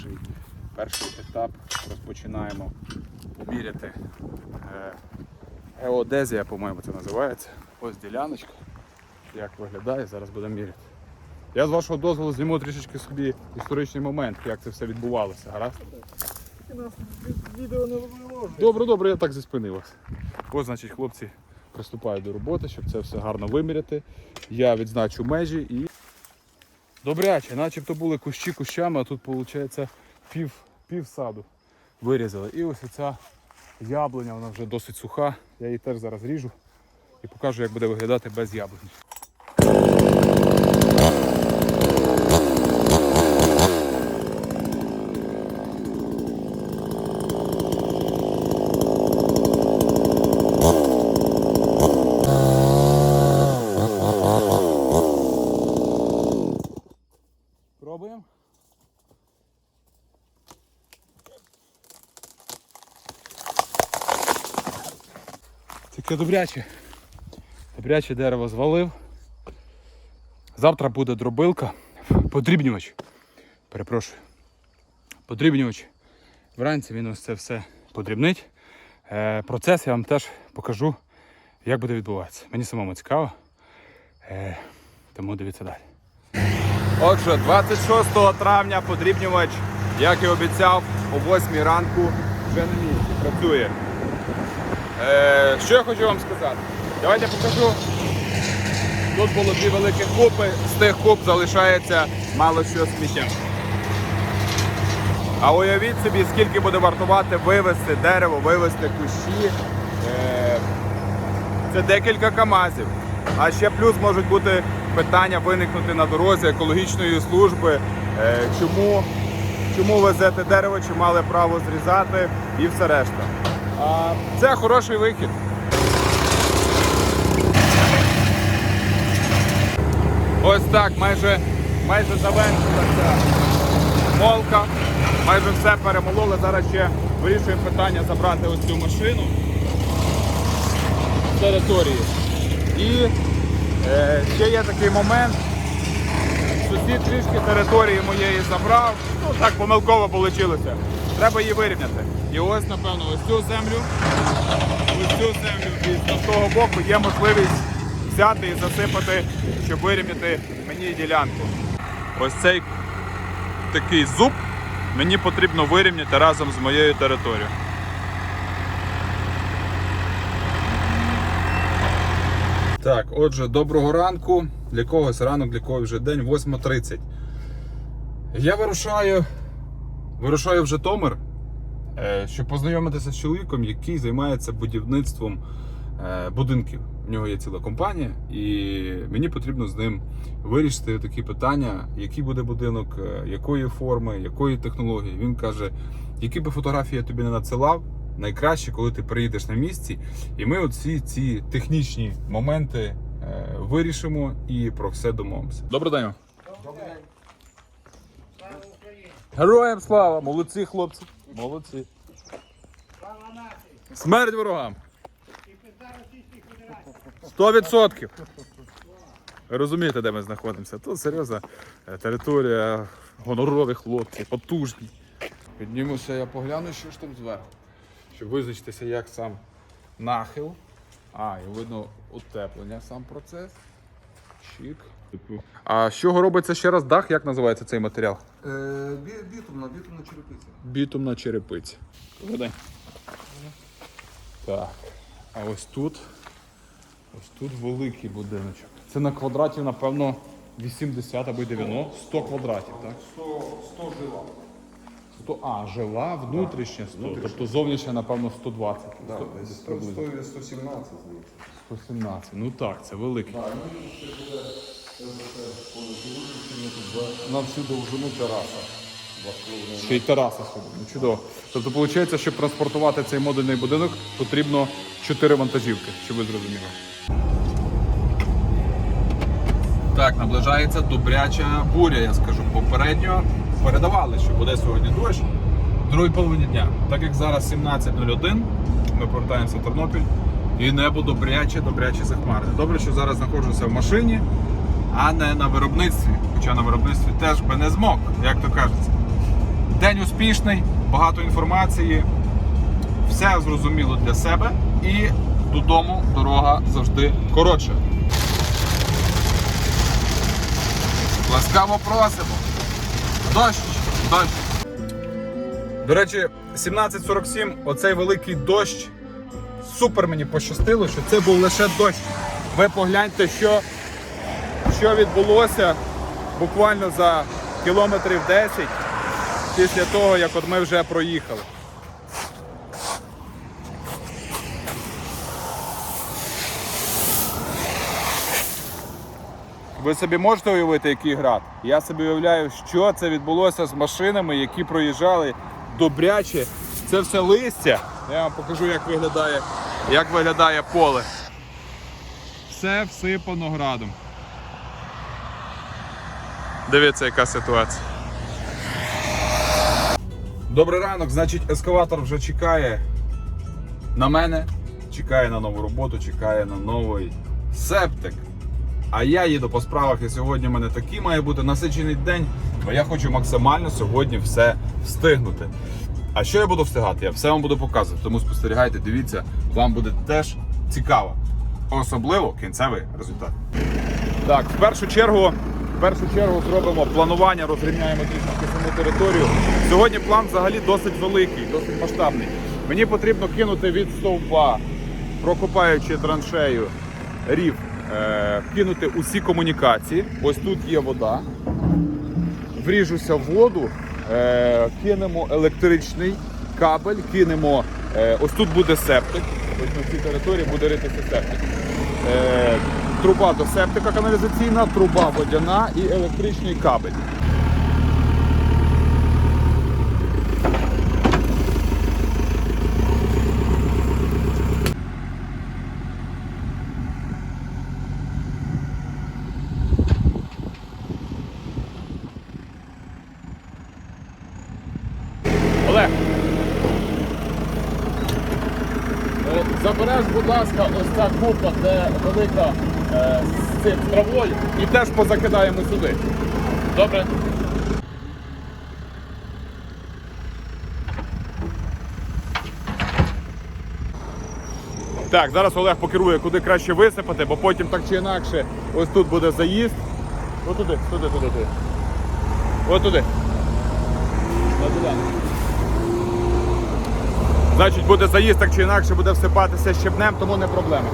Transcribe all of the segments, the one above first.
перший, перший етап розпочинаємо міряти е, геодезія, по-моєму, це називається. Ось діляночка. Як виглядає, зараз будемо міряти. Я з вашого дозволу зніму трішечки собі історичний момент, як це все відбувалося. Гаразд? Відео не. Добре, добре, я так зі спини вас. Ось, значить, хлопці приступають до роботи, щоб це все гарно виміряти. Я відзначу межі і. Добряче, начебто були кущі кущами, а тут, виходить, пів, пів саду вирізали. І ось ця яблуня, вона вже досить суха. Я її теж зараз ріжу і покажу, як буде виглядати без яблуні. Пробуємо. Таке добряче. Добряче дерево звалив. Завтра буде дробилка. Подрібнювач. Перепрошую. Подрібнювач. Вранці він ось це все подрібнить. Е, процес я вам теж покажу, як буде відбуватися. Мені самому цікаво. Е, тому дивіться далі. Отже, 26 травня подрібнювач, як і обіцяв, о 8 ранку вже на місці працює. Е, що я хочу вам сказати? Давайте покажу. Тут було дві великі купи, з тих куп залишається мало що сміття. А уявіть собі, скільки буде вартувати вивезти дерево, вивезти кущі. Е, це декілька камазів. А ще плюс можуть бути питання виникнути на дорозі екологічної служби. Е, чому, чому везете дерево, чи мали право зрізати і все решта. Це хороший вихід. Ось так, майже, майже завершилася молка. Майже все перемололи. Зараз ще вирішуємо питання забрати ось цю машину з території. І е, ще є такий момент. Сусід трішки території моєї забрав. Ну так помилково вийшло. Треба її вирівняти. І ось, напевно, ось цю землю, ось цю землю і з того боку є можливість взяти і засипати, щоб вирівняти мені ділянку. Ось цей такий зуб мені потрібно вирівняти разом з моєю територією. Так, отже, доброго ранку. Для когось ранок, для когось вже день, 8.30. Я вирушаю, вирушаю в Житомир, щоб познайомитися з чоловіком, який займається будівництвом е, будинків. В нього є ціла компанія, і мені потрібно з ним вирішити такі питання, який буде будинок, е, якої форми, якої технології. Він каже, які би фотографії я тобі не надсилав, найкраще, коли ти приїдеш на місці, і ми оці ці технічні моменти е, вирішимо і про все домовимося. Добрий день. Героям слава! Молодці, хлопці! Молодці! Смерть ворогам! Сто відсотків! Розумієте, де ми знаходимося? Тут серйозна е, територія, гонорові хлопці, потужні. Піднімуся, я погляну, що ж там зверху. Щоб визначитися, як сам нахил. А, і видно утеплення, сам процес. Чик. А з чого робиться ще раз дах? Як називається цей матеріал? Е, бі- бітумна, бітумна черепиця. Бітумна черепиця. Добрий день. Так. А ось тут. Ось тут великий будиночок. Це на квадратів, напевно, 80 або 90, 100 квадратів, так? 100, 100 жила. 100, а, жила, внутрішня 100, тобто зовнішня, напевно, 120. Да, 100, десь десь 100, приблизно. 100, 117, здається. 117. Ну так, це великий. Так, ну ще буде На всю довжину тераса. Ще й тераса сюди. Ну чудово. Тобто, виходить, щоб транспортувати цей модульний будинок, потрібно 4 вантажівки, щоб ви зрозуміли. Так, наближається добряча буря, я скажу. Попередньо передавали, що буде сьогодні дощ в другій половині дня. Так як зараз 17.01, ми повертаємося в Тернопіль, і небо добряче, добряче захмарне. Добре, що зараз знаходжуся в машині. А не на виробництві. Хоча на виробництві теж би не змог, як то кажеться. День успішний, багато інформації, все зрозуміло для себе і додому дорога завжди коротша. Ласкаво просимо. Дощ, дощ. До речі, 17.47, оцей великий дощ. Супер мені пощастило, що це був лише дощ. Ви погляньте, що, що відбулося буквально за кілометрів 10 після того, як от ми вже проїхали. Ви собі можете уявити, який град? Я собі уявляю, що це відбулося з машинами, які проїжджали добряче. Це все листя. Я вам покажу, як виглядає, як виглядає поле. Все всипано градом. Дивіться, яка ситуація. Добрий ранок, значить, ескаватор вже чекає на мене, чекає на нову роботу, чекає на новий септик. А я їду по справах, і сьогодні в мене такий має бути насичений день, бо я хочу максимально сьогодні все встигнути. А що я буду встигати? Я все вам буду показувати. Тому спостерігайте, дивіться, вам буде теж цікаво. Особливо кінцевий результат. Так, в першу чергу, в першу чергу зробимо планування, розрівняємо трішки саму територію. Сьогодні план взагалі досить великий, досить масштабний. Мені потрібно кинути від стовпа, прокопаючи траншею рів, е, кинути усі комунікації. Ось тут є вода. Вріжуся в воду, е, кинемо електричний кабель, кинемо. Е, ось тут буде септик. Ось на цій території буде ритися септик. Труба до септика каналізаційна, труба водяна і електричний кабель. Олег. е, Забереш, будь ласка, ось ця купа, де велика з цим травою, і теж позакидаємо сюди. Добре? Так, зараз Олег покерує, куди краще висипати, бо потім так чи інакше ось тут буде заїзд. Ось туди, туди, туди, туди. Туди. Значить, буде заїзд так чи інакше, буде всипатися щебнем, тому не проблема.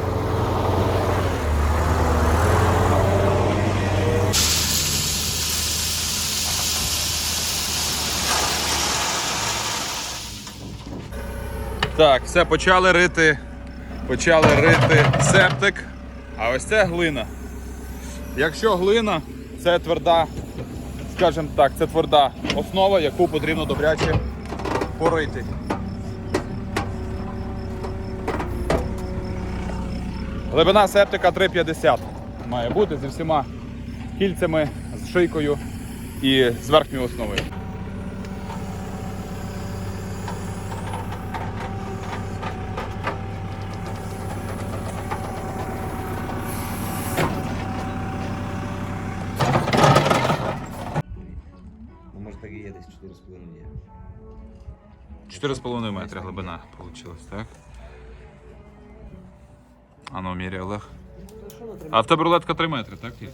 Так, все, почали рити. Почали рити септик. А ось це глина. Якщо глина, це тверда, скажімо так, це тверда основа, яку потрібно добряче порити. Глибина септика 3,50 має бути зі всіма кільцями, з шийкою і з верхньою основою. Ну, може так і є 4,5 є. 4,5 метри глибина вийшла, так? А ну, міряй, Олег. А в тебе рулетка 3 метри, так? є?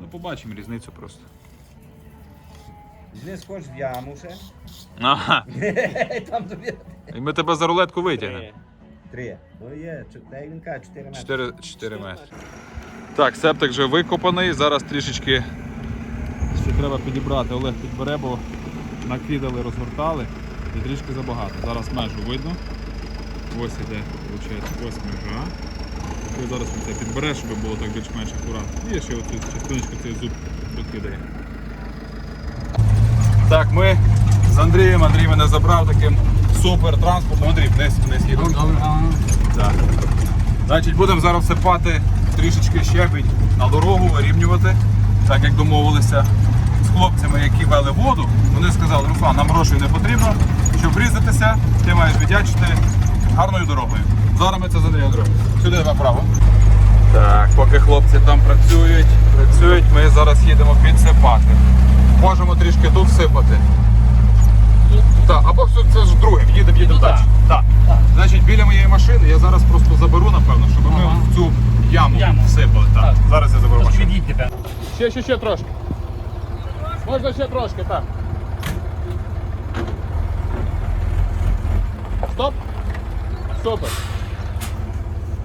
Ну побачимо різницю просто. Не схож в яму ще. Ага. Там тобі. І ми тебе за рулетку витягнемо. Три. Ну є, чо- він каже, 4 метри. 4, 4 метри. Так, септик вже викопаний. Зараз трішечки ще треба підібрати. Олег підбере, бо накидали, розгортали і трішки забагато. Зараз межу видно. Ось іде, виходить, ось межа. Ти зараз він це підбере, щоб було так більш-менш акуратно. І ще оцю частиночку цей зуб докидає. Так, ми з Андрієм. Андрій мене забрав таким супер транспортом. Андрій, вниз, вниз їду. Так. Значить, будемо зараз всипати трішечки щебінь на дорогу, вирівнювати, так як домовилися з хлопцями, які вели воду. Вони сказали, Руслан, нам грошей не потрібно, щоб врізатися, ти маєш віддячити гарною дорогою. Зараз ми це за нею зробимо. Сюди направо. Так, поки хлопці там працюють, працюють, ми зараз їдемо підсипати. Можемо трішки тут сипати. Так, або все- це ж друге, їдемо, їдемо далі. Так. Значить, біля моєї машини я зараз просто заберу, напевно, щоб ми Ага. в цю яму, Яму. всипали. Так. Так. Зараз я заберу машину. Ще, ще, ще трошки. Можна ще трошки, так. Стоп. Супер.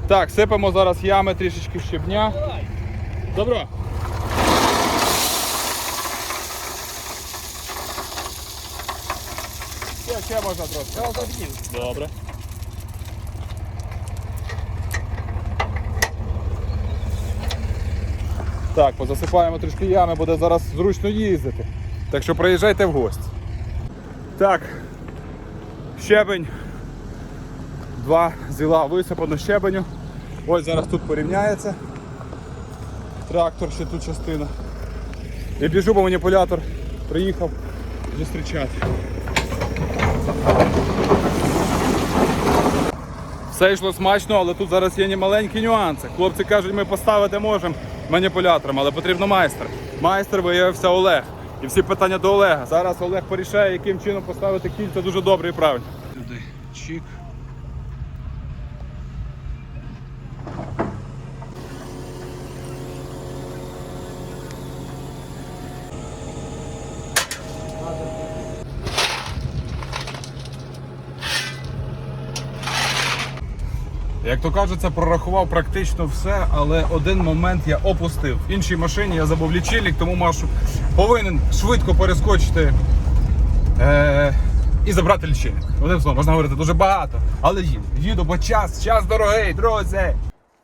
Так, сипемо зараз ями трішечки щебня. Добро. Ще, ще можна трошки. Добре. Так, позасипаємо трішки ями, буде зараз зручно їздити. Так що приїжджайте в гості. Так, щебень. Два зіла висипано щебеню. Ось зараз тут порівняється. Трактор ще тут частина. І біжу, бо маніпулятор приїхав зустрічати. Все йшло смачно, але тут зараз є немаленькі нюанси. Хлопці кажуть, ми поставити можемо маніпулятором, але потрібно майстер. Майстер виявився Олег. І всі питання до Олега. Зараз Олег порішає, яким чином поставити кільця дуже добре і правильно. Туди Як то кажеться, прорахував практично все, але один момент я опустив. В іншій машині я забув лічильник, тому машу повинен швидко перескочити е- і забрати лічильник. Одним словом, можна говорити дуже багато, але їду. Їду, бо час, час дорогий, друзі.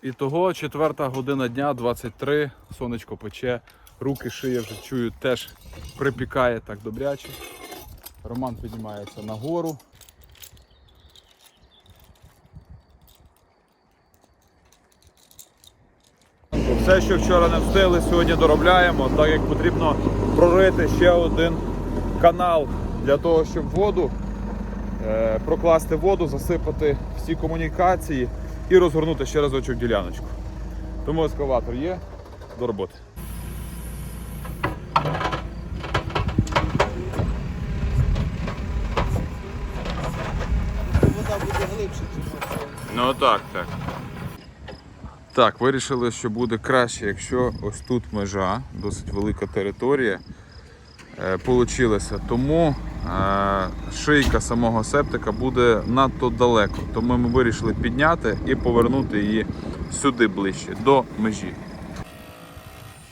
І того четверта година дня, 23, сонечко пече, руки, шия вже чую, теж припікає так добряче. Роман піднімається нагору. Все, що вчора не встигли, сьогодні доробляємо, так як потрібно прорити ще один канал для того, щоб воду е, прокласти воду, засипати всі комунікації і розгорнути ще разочок діляночку. Тому ескаватор є до роботи. Вода буде глибше, ніж Ну так, так. Так, вирішили, що буде краще, якщо ось тут межа, досить велика територія е. Тому е, шийка самого септика буде надто далеко. Тому ми вирішили підняти і повернути її сюди ближче, до межі.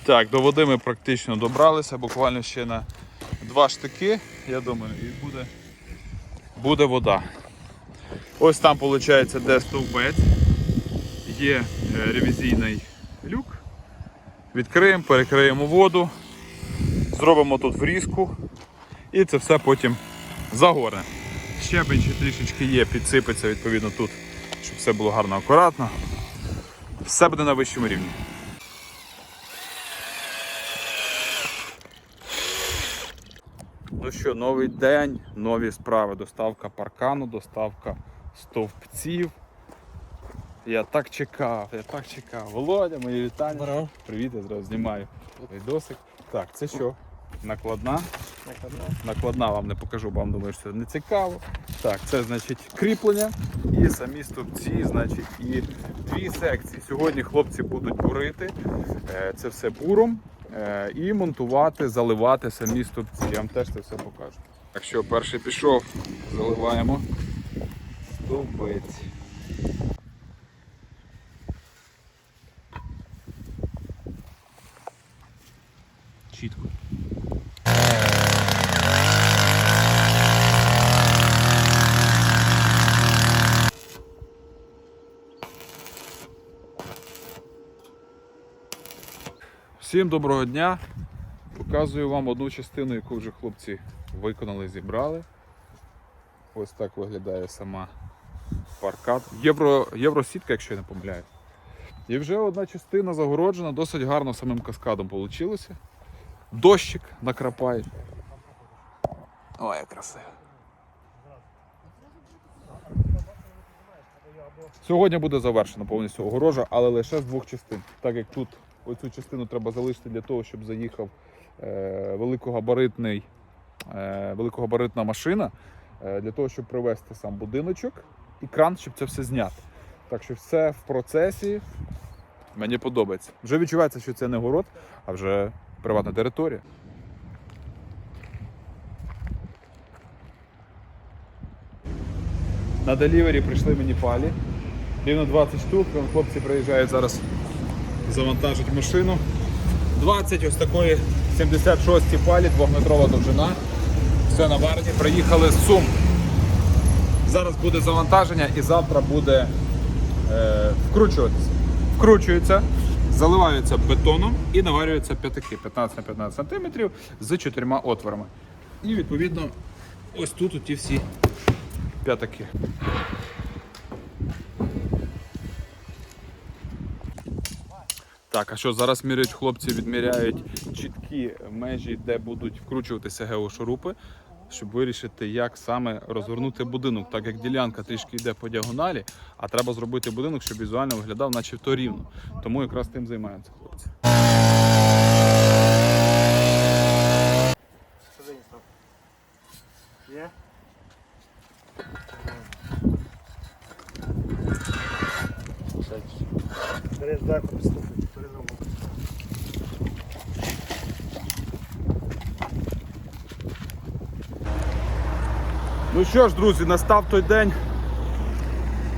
Так, до води ми практично добралися, буквально ще на два штики, я думаю, і буде, буде вода. Ось там виходить, де стовбець. Є е, ревізійний люк. Відкриємо, перекриємо воду, зробимо тут врізку і це все потім загорне. Щебень ще трішечки є, підсипеться відповідно тут, щоб все було гарно акуратно. Все буде на вищому рівні. Ну що, новий день, нові справи. Доставка паркану, доставка стовпців. Я так чекав, я так чекав. Володя, мої вітання. Здорово. Привіт, я зразу знімаю відосик. Так, це що? Накладна. Накладна вам не покажу, бо вам думаю, що це не цікаво. Так, це значить кріплення і самі стовпці, значить, і дві секції. Сьогодні хлопці будуть бурити е, це все буром е, і монтувати, заливати самі стовпці. Я вам теж це все покажу. Так що перший пішов, заливаємо стовбець. Всім доброго дня. Показую вам одну частину, яку вже хлопці виконали, зібрали. Ось так виглядає сама паркат. Євро, євросітка, якщо я не помиляюсь. І вже одна частина загороджена, досить гарно самим каскадом вийшло. Дощик накрапає. Ой, як красиво. Сьогодні буде завершена повністю огорожа, але лише з двох частин. Так як тут оцю частину треба залишити для того, щоб заїхав е, великогабаритний, е, великогабаритна машина, е, для того, щоб привезти сам будиночок і кран, щоб це все зняти. Так що все в процесі. Мені подобається. Вже відчувається, що це не город, а вже приватна територія. На делівері прийшли мені палі. Рівно 20 штук. Хлопці приїжджають зараз завантажить машину. 20 ось такої 76 палі, двохметрова довжина. Все на варті. Приїхали з Сум. Зараз буде завантаження і завтра буде е, вкручуватися. Вкручується, заливаються бетоном і наварюються п'ятаки 15 на 15 см з чотирма отворами. І відповідно ось тут ті всі п'ятаки. Так, а що зараз міряють хлопці, відміряють чіткі межі, де будуть вкручуватися геошурупи, щоб вирішити, як саме розвернути будинок, так як ділянка трішки йде по діагоналі, а треба зробити будинок, щоб візуально виглядав, начебто рівно. Тому якраз тим займаються хлопці. Є? Бери здалеку підслухай, що ж, друзі, настав той день.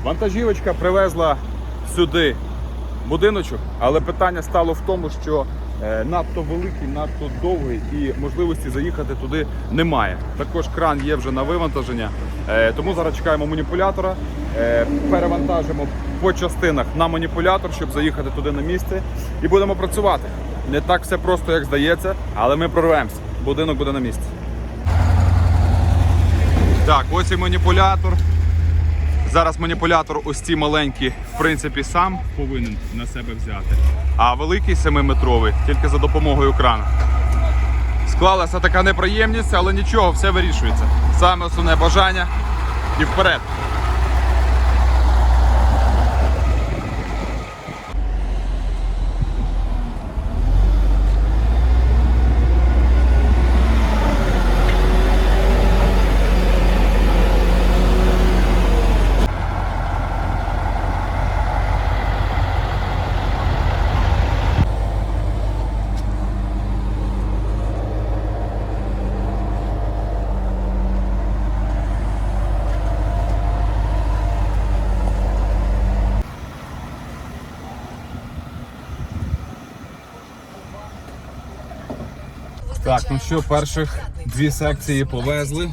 Вантажівочка привезла сюди будиночок, але питання стало в тому, що е, надто великий, надто довгий і можливості заїхати туди немає. Також кран є вже на вивантаження, е, тому зараз чекаємо маніпулятора, е, перевантажимо по частинах на маніпулятор, щоб заїхати туди на місце, і будемо працювати. Не так все просто, як здається, але ми прорвемося. Будинок буде на місці. Так, ось і маніпулятор. Зараз маніпулятор ось ці маленькі, в принципі, сам повинен на себе взяти. А великий 7-метровий тільки за допомогою крана. Склалася така неприємність, але нічого, все вирішується. Саме основне бажання і вперед. Так, ну що, перших дві секції повезли.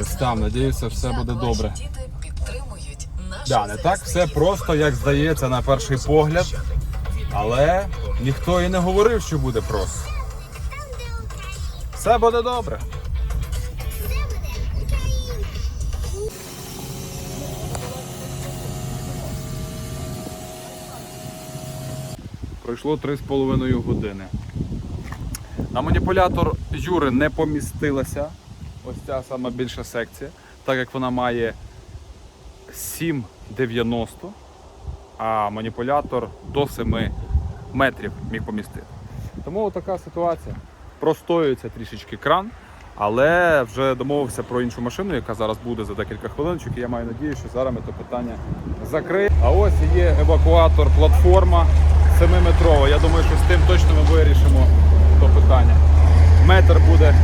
Ось там, надіюся, все буде добре. Да, не так все просто, як здається на перший погляд. Але ніхто і не говорив, що буде просто. Все буде добре. Пройшло 3,5 години. На маніпулятор Юри не помістилася ось ця сама більша секція, так як вона має 7,90, а маніпулятор до 7 метрів міг помістити. Тому така ситуація. Простоюється трішечки кран, але вже домовився про іншу машину, яка зараз буде за декілька хвилиночок. І я маю надію, що зараз ми це питання закриємо. А ось є евакуатор, платформа 7-метрова. Я думаю, що з тим точно ми вирішимо то питання. Метр буде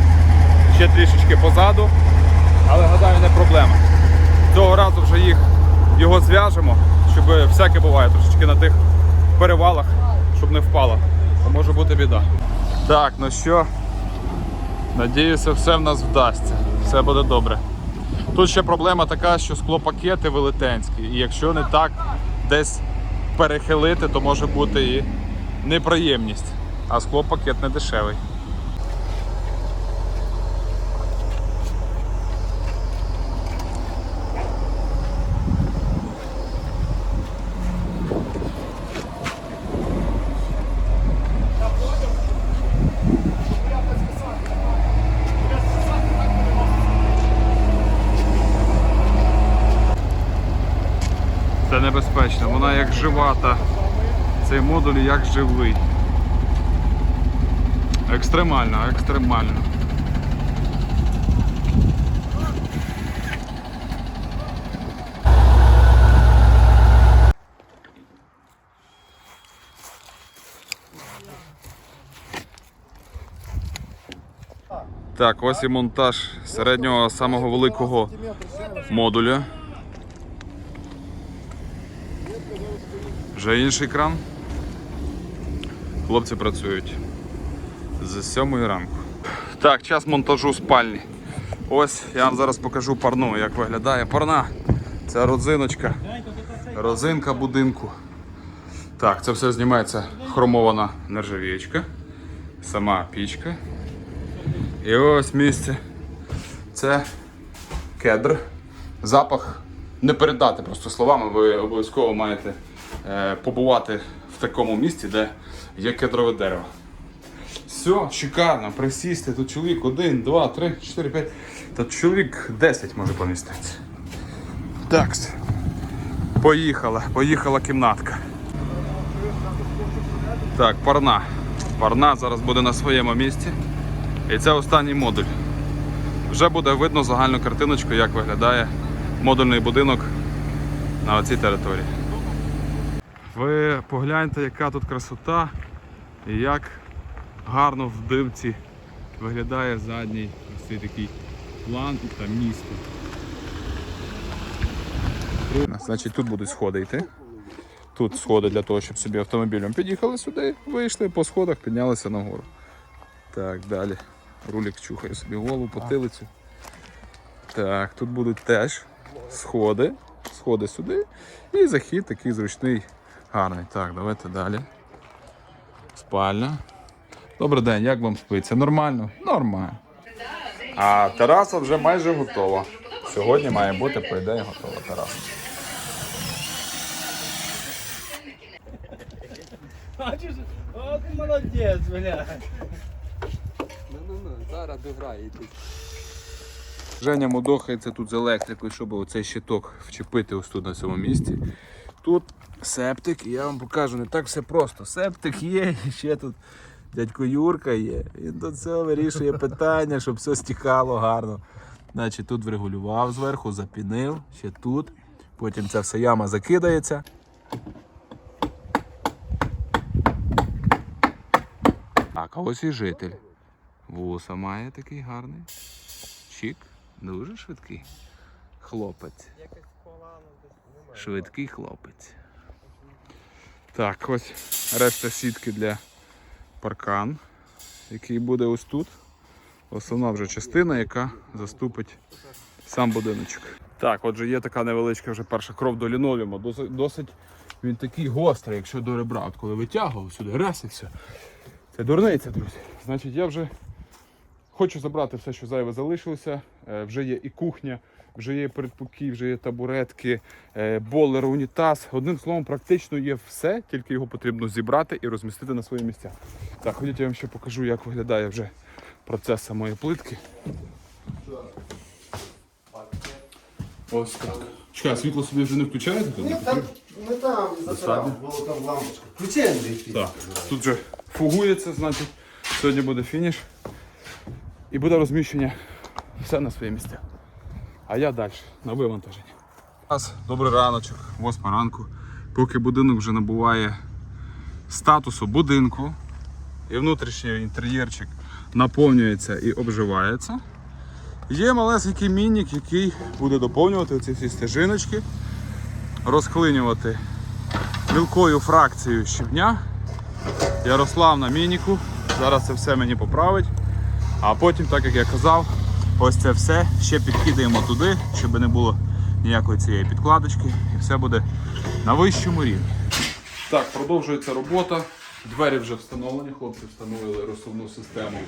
ще трішечки позаду, але гадаю, не проблема. Цього разу вже їх його зв'яжемо, щоб всяке буває трошечки на тих перевалах, щоб не впало. Бо може бути біда. Так, ну що, надіюся, все в нас вдасться. Все буде добре. Тут ще проблема така, що склопакети велетенські, і якщо не так десь перехилити, то може бути і неприємність а склопакет не дешевий. Це небезпечно, вона як живата, цей модуль як живий. Екстремально, екстремально. Так, ось і монтаж середнього самого великого модуля. Вже інший кран. Хлопці працюють з 7 ранку. Так, час монтажу спальні. Ось я вам зараз покажу парну, як виглядає парна. Це родзиночка. Розинка будинку. Так, це все знімається хромована нержавієчка. Сама пічка. І ось місце. Це кедр. Запах не передати просто словами. Ви обов'язково маєте е, побувати в такому місці, де є кедрове дерево. Все, шикарно, присісти. Тут чоловік один, два, три, чотири, п'ять. Тут чоловік 10 може поміститися. Так. Поїхала, поїхала кімнатка. Так, парна. Парна зараз буде на своєму місці. І це останній модуль. Вже буде видно загальну картиночку, як виглядає модульний будинок на цій території. Ви погляньте, яка тут красота і як гарно в дивці виглядає задній ось такий план та місто. Значить, тут будуть сходи йти. Тут сходи для того, щоб собі автомобілем під'їхали сюди, вийшли по сходах, піднялися нагору. Так, далі. Рулік чухає собі голову, потилицю. Так, тут будуть теж сходи. Сходи сюди. І захід такий зручний, гарний. Так, давайте далі. Спальня. Добрий день, як вам спиться? Нормально? Нормально. А тераса вже майже готова. Сьогодні має бути, по ідеї, готова тераса. Бачиш? От молодець, бля. Ну-ну-ну, зараз дограє тут. Женя мудохається тут з електрикою, щоб оцей щиток вчепити ось тут на цьому місці. Тут септик, і я вам покажу, не так все просто. Септик є, і ще тут дядько Юрка є. Він до цього вирішує питання, щоб все стікало гарно. Значить, тут врегулював зверху, запінив, ще тут. Потім ця вся яма закидається. Так, а ось і житель. Вуса має такий гарний. Чік, дуже швидкий. Хлопець. Швидкий хлопець. Так, ось решта сітки для паркан, який буде ось тут. Основна вже частина, яка заступить сам будиночок. Так, отже, є така невеличка вже перша кров до лінолеуму. Досить, досить він такий гострий, якщо до ребра. От коли витягував сюди, раз і все. Це дурниця, друзі. Значить, я вже Хочу забрати все, що зайве залишилося. Е, Вже є і кухня, вже є передпокій, вже є табуретки, е, болер, унітаз. Одним словом, практично є все, тільки його потрібно зібрати і розмістити на свої місця. Так, ходіть, я вам ще покажу, як виглядає вже процес самої плитки. Ось так. Чекай, світло собі вже не включаєте? Ні, там, не там, Достатньо? було там лампочка. Включи, Андрій. Так, тут вже фугується, значить, сьогодні буде фініш. І буде розміщення все на свої місця. А я далі на вивантаження. Добрий раночок, 8 ранку. Поки будинок вже набуває статусу будинку, і внутрішній інтер'єрчик наповнюється і обживається. Є малесенький мінік, який буде доповнювати ці всі стежиночки, розклинювати мілкою фракцією щебня. Ярослав на мініку. Зараз це все мені поправить. А потім, так як я казав, ось це все ще підкидаємо туди, щоб не було ніякої цієї підкладочки. І все буде на вищому рівні. Так, продовжується робота. Двері вже встановлені, хлопці встановили розсувну систему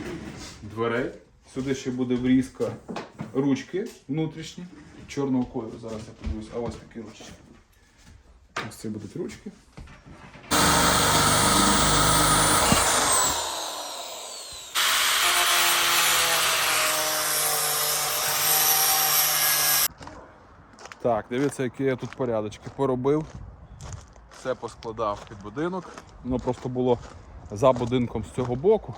дверей. Сюди ще буде врізка ручки внутрішні, чорного кольору. Зараз я подивлюсь, а ось такі ручки. Ось це будуть ручки. Так, дивіться, які я тут порядочки поробив. все поскладав під будинок. Воно просто було за будинком з цього боку.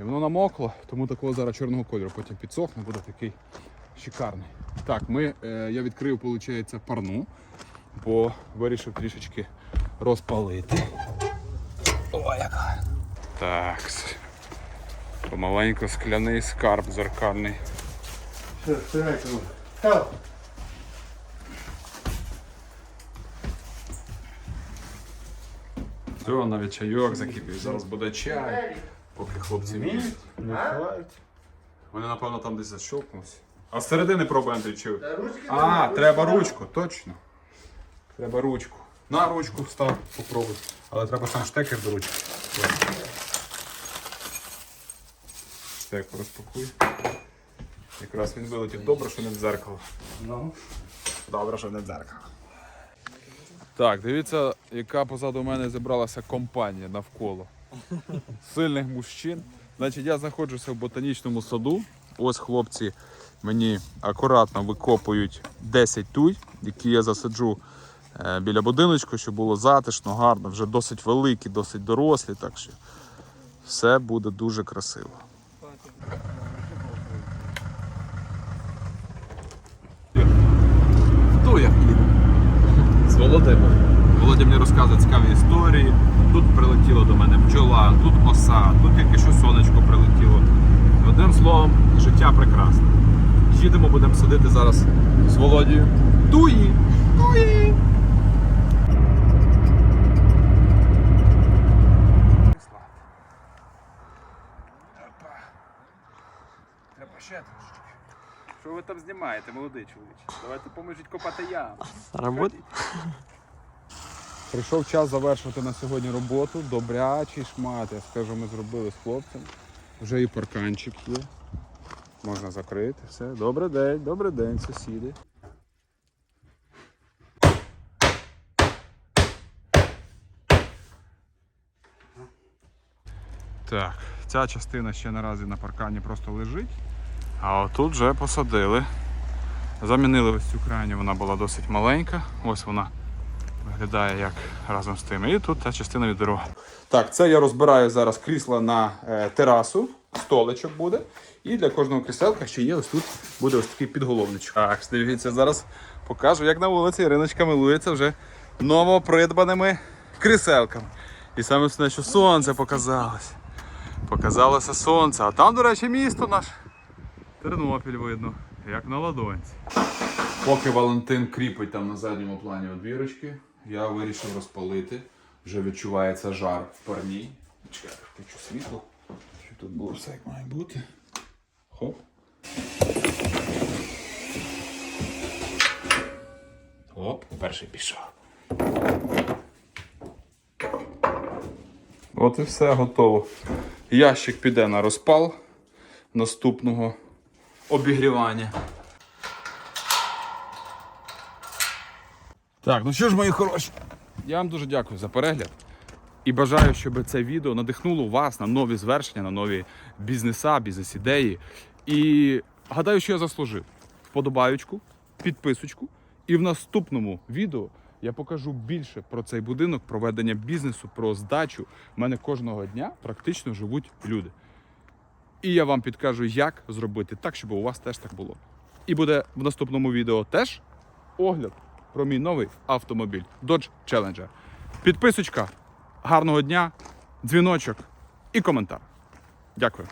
І воно намокло, тому такого зараз чорного кольору. Потім підсохне, буде такий шикарний. Так, ми, е, я відкрив, виходить, парну, бо вирішив трішечки розпалити. О, яка. Так. Помаленьку скляний скарб зеркальний. Все, втирай Все, навіть чайок закипів. Зараз буде чай, поки хлопці вміють. Вони, напевно, там десь защолкнулися. А з середини Андрій, чи... А, треба ручку, точно. Треба ручку. На ручку став, попробуй. Але треба сам штекер до ручки. Так, розпакуй. Якраз він вилетів добре, що не в дзеркало. Ну. Добре, що не в дзеркало. Так, дивіться, яка позаду мене зібралася компанія навколо сильних мужчин. Значить, я знаходжуся в ботанічному саду. Ось хлопці мені акуратно викопують 10 туй, які я засаджу е, біля будиночку, щоб було затишно, гарно, вже досить великі, досить дорослі, так що все буде дуже красиво. Хто я хліб? З Володимиром. Володя мені розказує цікаві історії. Тут прилетіла до мене бджола, тут оса, тут тільки що сонечко прилетіло. Одним словом, життя прекрасне. Їдемо, будемо садити зараз з Володією. Туї! Туї! Треба ще трошечки. Що ви там знімаєте, молодий чоловіче? Давайте поможіть копати яму. Работ... Прийшов час завершувати на сьогодні роботу. Добрячий шмат, я скажу, ми зробили з хлопцем. Вже і парканчик є. Можна закрити. Все. Добрий день, добрий день, сусіди. Так, ця частина ще наразі на паркані просто лежить. А отут вже посадили. Замінили ось цю крайню, вона була досить маленька. Ось вона виглядає як разом з тим. І тут та частина від дороги. Так, це я розбираю зараз крісла на е, терасу, столичок буде. І для кожного кріселка ще є ось тут буде ось такий підголовничок. Так, дивіться, зараз покажу, як на вулиці Іриночка милується вже новопридбаними кріселками. І саме основне, що сонце показалось. Показалося сонце. А там, до речі, місто наше. Тернопіль видно, як на ладонці. Поки Валентин кріпить там на задньому плані одвірочки, я вирішив розпалити. Вже відчувається жар в парній. Чекай, включу світло, щоб тут було все як має бути. Хоп. Оп, перший пішов. От і все готово. Ящик піде на розпал наступного обігрівання. Так, ну що ж, мої хороші, я вам дуже дякую за перегляд. І бажаю, щоб це відео надихнуло вас на нові звершення, на нові бізнеса, бізнес-ідеї. І гадаю, що я заслужив вподобаючку, підписочку. І в наступному відео я покажу більше про цей будинок, про ведення бізнесу, про здачу. У мене кожного дня практично живуть люди. І я вам підкажу, як зробити так, щоб у вас теж так було. І буде в наступному відео теж огляд про мій новий автомобіль Dodge Challenger. Підписочка, гарного дня, дзвіночок і коментар. Дякую.